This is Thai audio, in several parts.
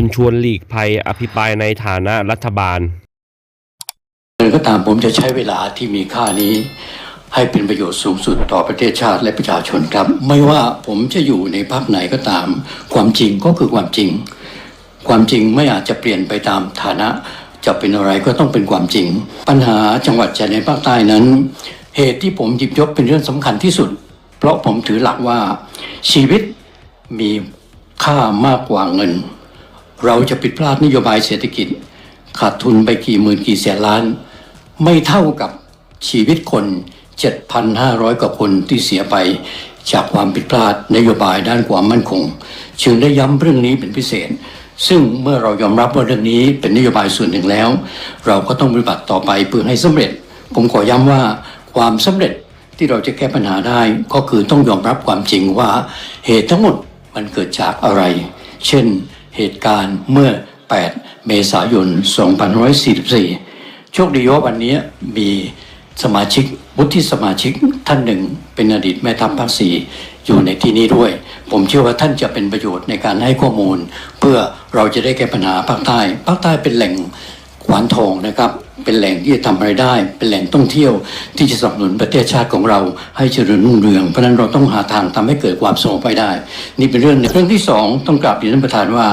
คุณชวนหลีกภัยอภิปรายในฐานะรัฐบาลเงินก็ตามผมจะใช้เวลาที่มีค่านี้ ให้เป็นประโยชน์สูงสุดต่อประเทศชาติและประชาชนครับ ไม่ว่าผมจะอยู่ในพรรคไหนก็ตาม ความจริงก็คือความจริง ความจริงไม่อาจจะเปลี่ยนไปตามฐานะ จะเป็นอะไรก็ต้องเป็นความจริง ปัญหาจังหวัดชายแดนภาคใต้นั้น เหตุที่ผมหยิบยกเป็นเรื่องสำคัญที่สุด เพราะผมถือหลักว่าชีวิตมีค่ามากกว่าเงิน เราจะผิดพลาดนโยบายเศรษฐกิจ ขาดทุนไปกี่หมื่นกี่แสนล้าน ไม่เท่ากับชีวิตคน 7,500 กว่าคนที่เสียไปจากความผิดพลาดนโยบายด้านความมั่นคง จึงได้ย้ำเรื่องนี้เป็นพิเศษ ซึ่งเมื่อเรายอมรับว่าเรื่องนี้เป็นนโยบายส่วนหนึ่งแล้ว เราก็ต้องปฏิบัติต่อไปเพื่อให้สำเร็จ ผมขอย้ำว่าความสำเร็จที่เราจะแก้ปัญหาได้ ก็คือต้องยอมรับความจริงว่าเหตุทั้งหมดมันเกิดจากอะไร เช่น เหตุการณ์เมื่อ 8 เมษายน 2544 โชคดีว่าวันนี้มีสมาชิกวุฒิสมาชิกท่านหนึ่ง เป็นอดีตแม่ทัพภาคสีอยู่ในที่นี้ด้วย ผมเชื่อว่าท่านจะเป็นประโยชน์ในการให้ข้อมูล เพื่อเราจะได้แก้ปัญหาภาคใต้ภาคใต้เป็นแหล่งขวานทองนะครับ เป็นแหล่งที่จะทำรายได้ เป็นแหล่งท่องเที่ยว ที่จะสนับสนุนประเทศชาติของเรา ให้เจริญรุ่งเรือง เพราะนั้นเราต้องหาทางทำให้เกิดความสงบไปได้ นี่เป็นเรื่องหนึ่งเรื่องที่สองต้องกราบเรียนท่านประธานว่า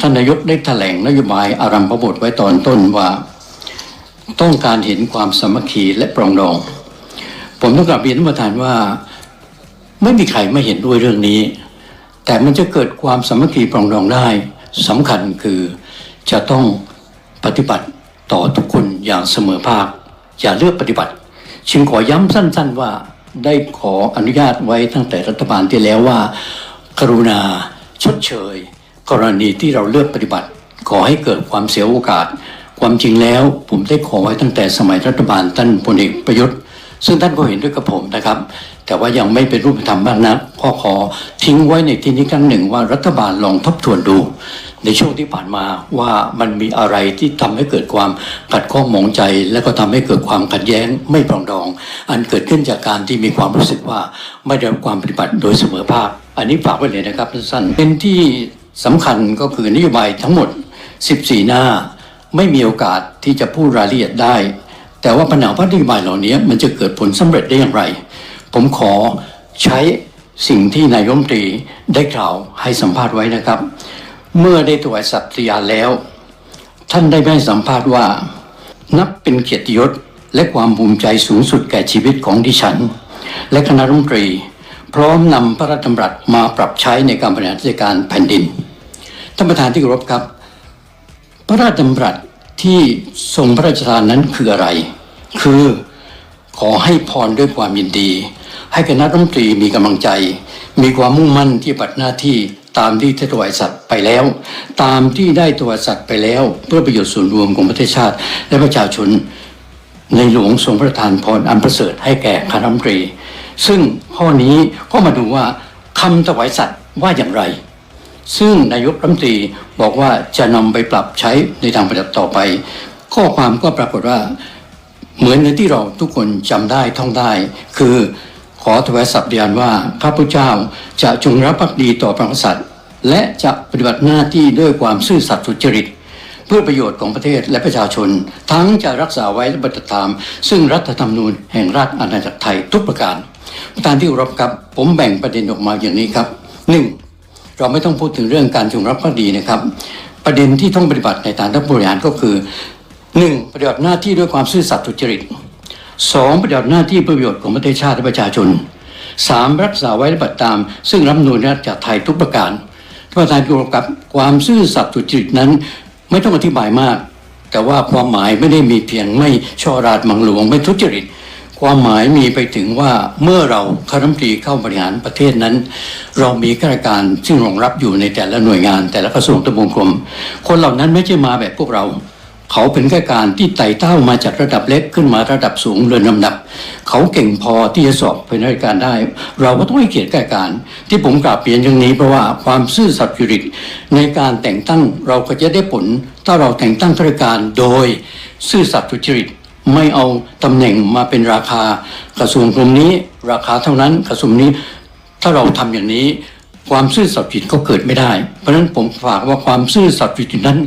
ท่านนายกได้แถลงนโยบายอารัมพบทไว้ตอนต้นว่า ต้องการเห็นความสมัคคีและปรองดอง ผมต้องกลับเรียนท่านประธานว่า ไม่มีใครไม่เห็นด้วยเรื่องนี้ แต่มันจะเกิดความสมัคคีปรองดองได้สำคัญคือจะต้องปฏิบัติ ต่อทุกคนอย่างเสมอภาค อย่าเลือกปฏิบัติ จึงขอย้ำสั้น ๆว่าได้ขออนุญาตไว้ตั้งแต่รัฐบาลที่แล้วว่า กรุณาชดเชย กรณีที่เราเลือกปฏิบัติ ขอให้เกิดความเสียโอกาส ความจริงแล้วผมได้ขอไว้ตั้งแต่สมัยรัฐบาลท่านพลเอกประยุทธ์ ซึ่งท่านก็เห็นด้วยกับผมนะครับ แต่ว่ายังไม่เป็นรูปธรรมมากนักก็ขอทิ้งไว้ในที่นี้ครั้งหนึ่งว่ารัฐบาลลองทบทวนดู ในช่วงที่ผ่านมาว่ามันมีอะไรที่ทำให้เกิดความขัดข้องหมองใจ และก็ทำให้เกิดความขัดแย้งไม่ปรองดอง อันเกิดขึ้นจากการที่มีความรู้สึกว่าไม่ได้รับความปฏิบัติโดยเสมอภาค อันนี้ฝากไว้เลยนะครับสั้นเป็นที่สำคัญก็คือนโยบายทั้งหมด 14 หน้า ไม่มีโอกาสที่จะพูดรายละเอียดได้ แต่ว่าปัญหาพัฒนโยบายเหล่านี้มันจะเกิดผลสำเร็จได้อย่างไร ผมขอใช้สิ่งที่นายมตรีได้กล่าวให้สัมภาษณ์ไว้นะครับ เมื่อได้ถวายสัตยาแล้ว ท่านได้ให้สัมภาษณ์ว่า นับเป็นเกียรติยศและความภูมิใจสูงสุดแก่ชีวิตของดิฉัน และคณะรัฐมนตรี พร้อมนำพระราชดำรัสมาปรับใช้ในการบริหารราชการแผ่นดินท่านประธานที่เคารพครับ พระราชดำรัสที่ทรงพระราชทานนั้นคืออะไร คือขอให้พรด้วยความยินดี ให้คณะรัฐมนตรีมีกำลังใจ มีความมุ่งมั่นที่ปฏิบัติหน้าที่ ตามที่ได้ถวายสัตย์ไปแล้ว ตามที่ได้ถวายสัตย์ไปแล้ว เพื่อประโยชน์ส่วนรวมของประเทศชาติ และประชาชน ในหลวงทรงพระทานพรอันประเสริฐให้แก่คณะรัฐมนตรี ซึ่งข้อนี้ก็มาดูว่าคำถวายสัตย์ว่าอย่างไร ซึ่งนายกรัฐมนตรีบอกว่าจะนำไปปรับใช้ในทางปฏิบัติต่อไป ข้อความก็ปรากฏว่าเหมือนในที่เราทุกคนจำได้ท่องได้ คือ ขอถวายสัตย์เดียนว่าข้าพเจ้าจะจงรับภักดีต่อพระกษัตริย์ และจะปฏิบัติหน้าที่ด้วยความซื่อสัตย์สุจริต เพื่อประโยชน์ของประเทศและประชาชน ทั้งจะรักษาไว้และปฏิบัติตาม ซึ่งรัฐธรรมนูญแห่งราชอาณาจักรไทยทุกประการประธานที่เคารพครับผมแบ่งประเด็นออกมาอย่างนี้ครับหนึ่งเราไม่ต้องพูดถึงเรื่องการจงรับภักดีนะครับ ประเด็นที่ต้องปฏิบัติในทางรัฐบริหารก็คือหนึ่งปฏิบัติหน้าที่ด้วยความซื่อสัตย์สุจริต สองปฏิบัติหน้าที่ประโยชน์ของประเทศชาติและประชาชนสามรักษาไว้และปฏิบัติตาม ซึ่งรัฐมนูญราชอาณากไทยทุกประการท่านประธานที่เคารพครับความซื่อสัตย์สุจริตนั้น ไม่ต้องอธิบายมาก แต่ว่าความหมายไม่ได้มีเพียงไม่ช่อราดมังหลวงไม่ทุจริต ความหมายมีไปถึงว่าเมื่อเราคณะรัฐมนตรีเข้าบริหารประเทศนั้น เรามีข้าราชการซึ่งรองรับอยู่ในแต่ละหน่วยงาน แต่ละกระทรวงทบวงกรมคนเหล่านั้นไม่ใช่มาแบบพวกเรา เขาเป็นข้าราชการที่ไต่เต้ามาจากระดับเล็กขึ้นมาระดับสูงเรือนลำดับ เขาเก่งพอที่จะสอบเป็นราชการได้ เราก็ต้องให้เกียรติข้าราชการ ที่ผมกราบเปลี่ยนอย่างนี้เพราะว่าความซื่อสัตย์จริตในการแต่งตั้งเราก็จะได้ผล ถ้าเราแต่งตั้งข้าราชการโดยซื่อสัตย์จริตไม่เอาตำแหน่งมาเป็นราคากระทรวงกรมนี้ ราคาเท่านั้นกระทรวงนี้ถ้าเราทำอย่างนี้ ความซื่อสัตย์สุจริตก็เกิดไม่ได้ เพราะฉะนั้นผมฝากว่าความซื่อสัตย์สุจริตนั้น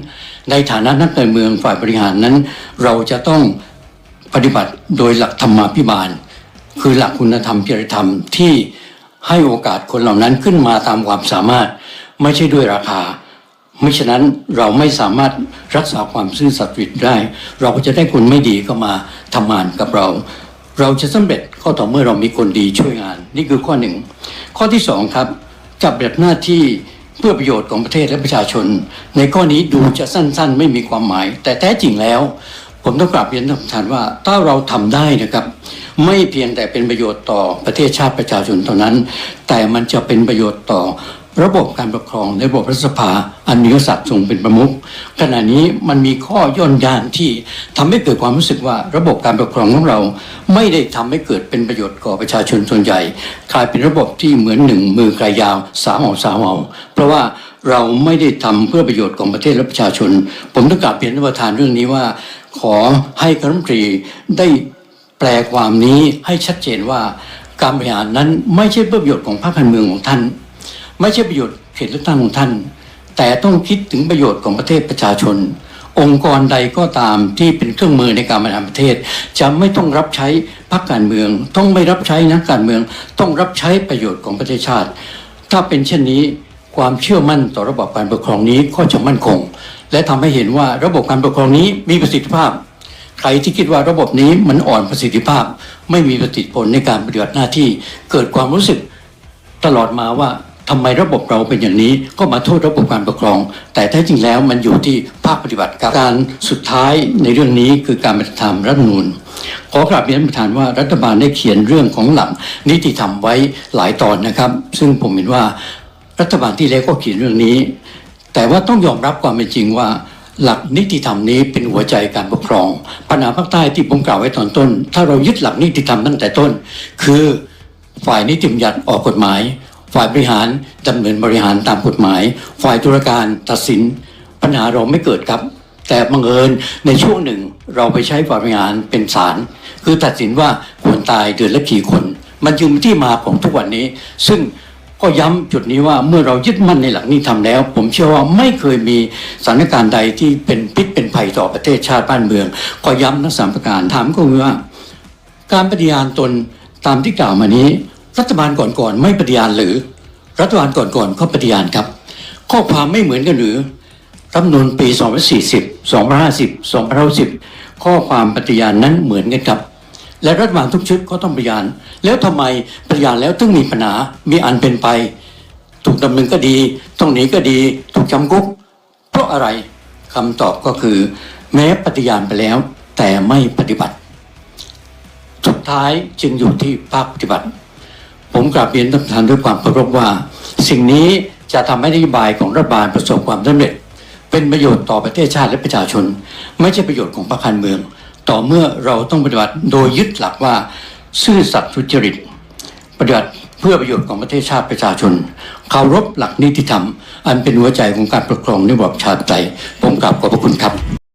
ในฐานะนักการเมืองฝ่ายบริหารนั้น เราจะต้องปฏิบัติโดยหลักธรรมาภิบาล คือหลักคุณธรรมจริยธรรมที่ให้โอกาสคนเหล่านั้นขึ้นมาตามความสามารถ ไม่ใช่ด้วยราคาไม่ฉะนั้นเราไม่สามารถรักษาความซื่อสัตย์สุจริตได้ เราก็จะได้คนไม่ดีเข้ามาทำงานกับเรา เราจะสำเร็จก็ต่อเมื่อเรามีคนดีช่วยงาน นี่คือข้อหนึ่งข้อที่สองครับ จับแบบหน้าที่เพื่อประโยชน์ของประเทศและประชาชน ในข้อนี้ดูจะสั้นๆ ไม่มีความหมาย แต่แท้จริงแล้ว ผมต้องกราบเรียนท่านประธานว่าถ้าเราทำได้นะครับ ไม่เพียงแต่เป็นประโยชน์ต่อประเทศชาติประชาชนเท่านั้น แต่มันจะเป็นประโยชน์ต่อระบบการปกครองในระบบรัฐสภาอันมีกษัตริย์ทรงเป็นประมุขขณะนี้มันมีข้อย่นยานที่ทำให้เกิดความรู้สึกว่าระบบการปกครองของเรา ไม่ได้ทำให้เกิดเป็นประโยชน์ก่อประชาชนส่วนใหญ่กลายเป็นระบบที่เหมือนหนึ่งมือไกลยาวสามเอาสามเอาเพราะว่าเราไม่ได้ทำเพื่อประโยชน์ของประเทศและประชาชน ผมต้องกราบเรียนท่านประธานเรื่องนี้ว่า ขอให้คณะรัฐมนตรีได้ แปลความนี้ให้ชัดเจนว่าการบริหารนั้นไม่ใช่เพื่อประโยชน์ของพรรคการเมืองของท่าน ไม่ใช่ประโยชน์เขตเลือกตั้งของท่าน แต่ต้องคิดถึงประโยชน์ของประเทศประชาชน องค์กรใดก็ตามที่เป็นเครื่องมือในการบริหารประเทศ จะไม่ต้องรับใช้พรรคการเมือง ต้องไม่รับใช้นักการเมือง ต้องรับใช้ประโยชน์ของประเทศชาติ ถ้าเป็นเช่นนี้ความเชื่อมั่นต่อระบบการปกครองนี้ก็จะมั่นคง และทำให้เห็นว่าระบบการปกครองนี้มีประสิทธิภาพ ใครที่คิดว่าระบบนี้มันอ่อนประสิทธิภาพ ไม่มีประสิทธิผลในการปฏิบัติหน้าที่ เกิดความรู้สึกตลอดมาว่าทำไมระบบเราเป็นอย่างนี้ก็มาโทษระบบการปกครอง แต่แท้จริงแล้วมันอยู่ที่ภาคปฏิบัติครับการสุดท้ายในเรื่องนี้คือการปฏิธรรมรัฐนูญขอกราบเรียนท่านประธานว่ารัฐบาลได้เขียนเรื่องของหลักนิติธรรมไว้หลายตอนนะครับ ซึ่งผมเห็นว่ารัฐบาลที่แล้วก็เขียนเรื่องนี้ แต่ว่าต้องยอมรับความเป็นจริงว่า หลักนิติธรรมนี้เป็นหัวใจการปกครอง ปัญหาภาคใต้ที่ผมกล่าวไว้ตอนต้น ถ้าเรายึดหลักนิติธรรมตั้งแต่ต้น คือฝ่ายนิติบัญญัติออกกฎหมาย ฝ่ายบริหารดำเนินบริหารตามกฎหมาย ฝ่ายตุลาการตัดสิน ปัญหาเราไม่เกิดครับ แต่บังเอิญในช่วงหนึ่งเราไปใช้ฝ่ายบริหารเป็นศาลคือตัดสินว่าควรตายเดือนละกี่คน มันจึงที่มาของทุกวันนี้ ซึ่ง ก็ย้ำจุดนี้ว่าเมื่อเรายึดมั่นในหลักนี้ทำแล้ว ผมเชื่อว่าไม่เคยมีสถานการณ์ใดที่เป็นพิษเป็นภัยต่อประเทศชาติบ้านเมือง ก็ย้ำทั้งสามประการถามก็คือว่า การปฏิญาณตนตามที่กล่าวมานี้ รัฐบาลก่อนๆไม่ปฏิญาณหรือ รัฐบาลก่อนๆก็ปฏิญาณครับ ข้อความไม่เหมือนกันหรือรัฐมนูญปี 240 250 210ข้อความปฏิญาณนั้นเหมือนกันครับ และรัฐบาลทุกชุดก็ต้องปฏิญาณแล้วทำไมปฏิญาณแล้วถึงมีปัญหา มีอันเป็นไป ถูกดำเนินก็ดี ต้องหนีก็ดี ถูกจำคุก เพราะอะไรคำตอบก็คือ แม้ปฏิญาณไปแล้ว แต่ไม่ปฏิบัติ สุดท้ายจึงอยู่ที่ภาคปฏิบัติ ผมกราบเรียนท่านประธานด้วยความเคารพว่า สิ่งนี้จะทำให้นโยบายของรัฐบาลประสบความสำเร็จ เป็นประโยชน์ต่อประเทศชาติและประชาชน ไม่ใช่ประโยชน์ของพรรคการเมือง ต่อเมื่อเราต้องปฏิบัติโดยยึดหลักว่า ซื่อสัตย์สุจริต ปฏิบัติเพื่อประโยชน์ของประเทศชาติประชาชนเคารพหลักนิติธรรม อันเป็นหัวใจของการปกครองในระบอบชาติไตยผมกราบขอบพระคุณครับ